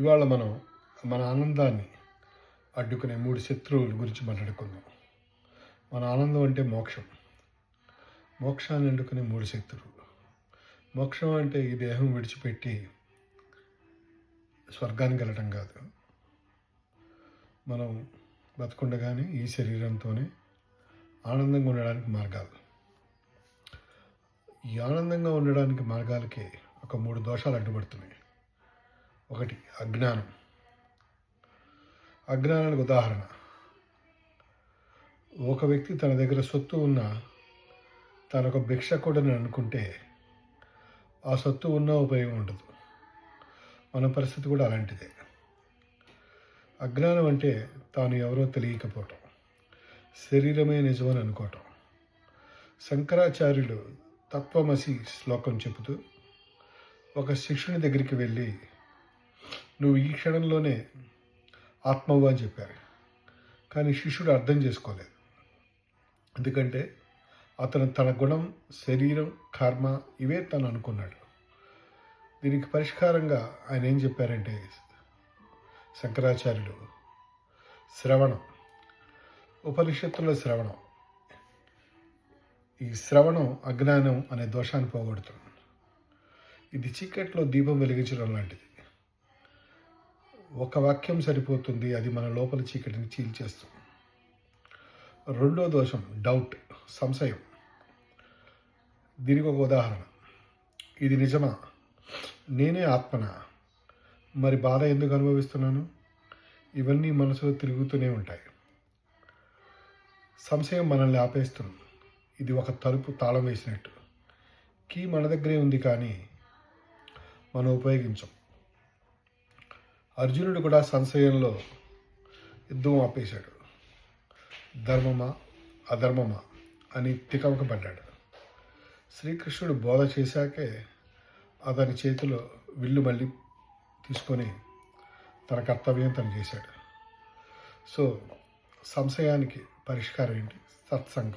ఇవాళ మనం మన ఆనందాన్ని అడ్డుకునే మూడు శత్రువుల గురించి మాట్లాడుకుందాం. మన ఆనందం అంటే మోక్షం. మోక్షాన్ని అడ్డుకునే మూడు శత్రువులు. మోక్షం అంటే ఈ దేహం విడిచిపెట్టి స్వర్గానికి వెళ్ళటం కాదు. మనం బతుకుండగానే ఈ శరీరంతోనే ఆనందంగా ఉండడానికి మార్గాలు. ఈ ఆనందంగా ఉండడానికి మార్గాలకి ఒక మూడు దోషాలు అడ్డుపడుతున్నాయి. ఒకటి అజ్ఞానం. అజ్ఞానానికి ఉదాహరణ. ఒక వ్యక్తి తన దగ్గర సొత్తు ఉన్న తనొక భిక్షకుడని అనుకుంటే ఆ సొత్తు ఉన్న ఉపయోగం ఉండదు. మన పరిస్థితి కూడా అలాంటిదే. అజ్ఞానం అంటే తాను ఎవరో తెలియకపోవటం. శరీరమే నిజమని అనుకోవటం. శంకరాచార్యులు తత్వమసి శ్లోకం చెబుతూ ఒక శిష్యుని దగ్గరికి వెళ్ళి నువ్వు ఈ క్షణంలోనే ఆత్మవు అని చెప్పారు. కానీ శిష్యుడు అర్థం చేసుకోలేదు. ఎందుకంటే అతను తన గుణం శరీరం కర్మ ఇవే తను అనుకున్నాడు. దీనికి పరిష్కారంగా ఆయన ఏం చెప్పారంటే శంకరాచార్యులు శ్రవణం ఉపనిషత్తుల శ్రవణం. ఈ శ్రవణం అజ్ఞానం అనే దోషాన్ని పోగొడుతుంది. ఇది చీకట్లో దీపం వెలిగించడం లాంటిది. ఒక వాక్యం సరిపోతుంది అది మన లోపల చీకటిని చీల్చేస్తుంది రెండో దోషం డౌట్ సంశయం. దీనికి ఒక ఉదాహరణ. ఇది నిజమా? నేనే ఆత్మనా? మరి బాధ ఎందుకు అనుభవిస్తున్నాను? ఇవన్నీ మనసులో తిరుగుతూనే ఉంటాయి. సంశయం మనల్ని ఆపేస్తుంది. ఇది ఒక తలుపు తాళం వేసినట్టు. కీ మన దగ్గరే ఉంది కానీ మనం ఉపయోగించం. అర్జునుడు కూడా సంశయంలో యుద్ధం ఆపేశాడు. ధర్మమా? అధర్మమా? అని తికమకపడ్డాడు. శ్రీకృష్ణుడు బోధ చేశాకే అతని చేతిలో విల్లు మళ్ళీ తీసుకొని తన కర్తవ్యం తను చేశాడు. సో సంశయానికి పరిష్కారం ఏంటి? సత్సంగం.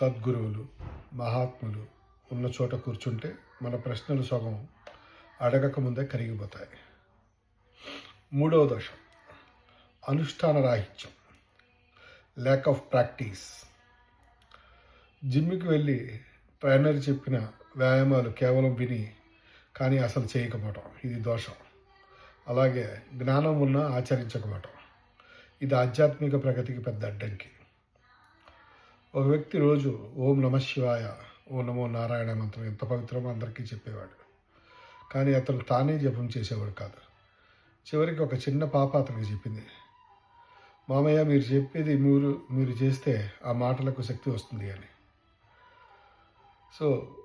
సద్గురువులు మహాత్ములు ఉన్న చోట కూర్చుంటే మన ప్రశ్నలు సగం అడగక ముందే కరిగిపోతాయి. మూడవ దోషం అనుష్ఠాన రాహిత్యం. ల్యాక్ ఆఫ్ ప్రాక్టీస్ జిమ్కి వెళ్ళి ట్రైనర్ చెప్పిన వ్యాయామాలు కేవలం విని కానీ అసలు చేయకపోవటం. ఇది దోషం. అలాగే జ్ఞానం ఉన్నా ఆచరించకపోవటం. ఇది ఆధ్యాత్మిక ప్రగతికి పెద్ద అడ్డంకి. ఒక వ్యక్తి రోజు ఓం నమ శివాయ ఓం నమో నారాయణ మంత్రం ఎంత పవిత్రమో అందరికీ చెప్పేవాడు. కానీ అతను తానే జపం చేసేవాడు కాదు. చివరికి ఒక చిన్న పాప అతనికి చెప్పింది. మామయ్య మీరు చెప్పేది మీరు మీరు చేస్తే ఆ మాటలకు శక్తి వస్తుంది అని. సో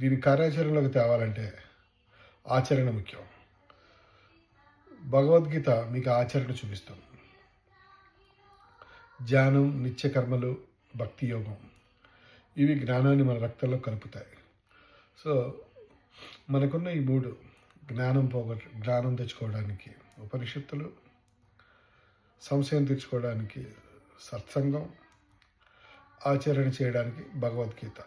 దీని కార్యాచరణలోకి తేవాలంటే ఆచరణ ముఖ్యం. భగవద్గీత మీకు ఆచరణ చూపిస్తుంది. ధ్యానం నిత్యకర్మలు భక్తి యోగం ఇవి జ్ఞానాన్ని మన రక్తంలో కలుపుతాయి. సో మనకున్న ఈ మూడు జ్ఞానం పోగొట్ట జ్ఞానం తెచ్చుకోవడానికి ఉపనిషత్తులు సంశయం తెచ్చుకోవడానికి సత్సంగం ఆచరణ చేయడానికి భగవద్గీత.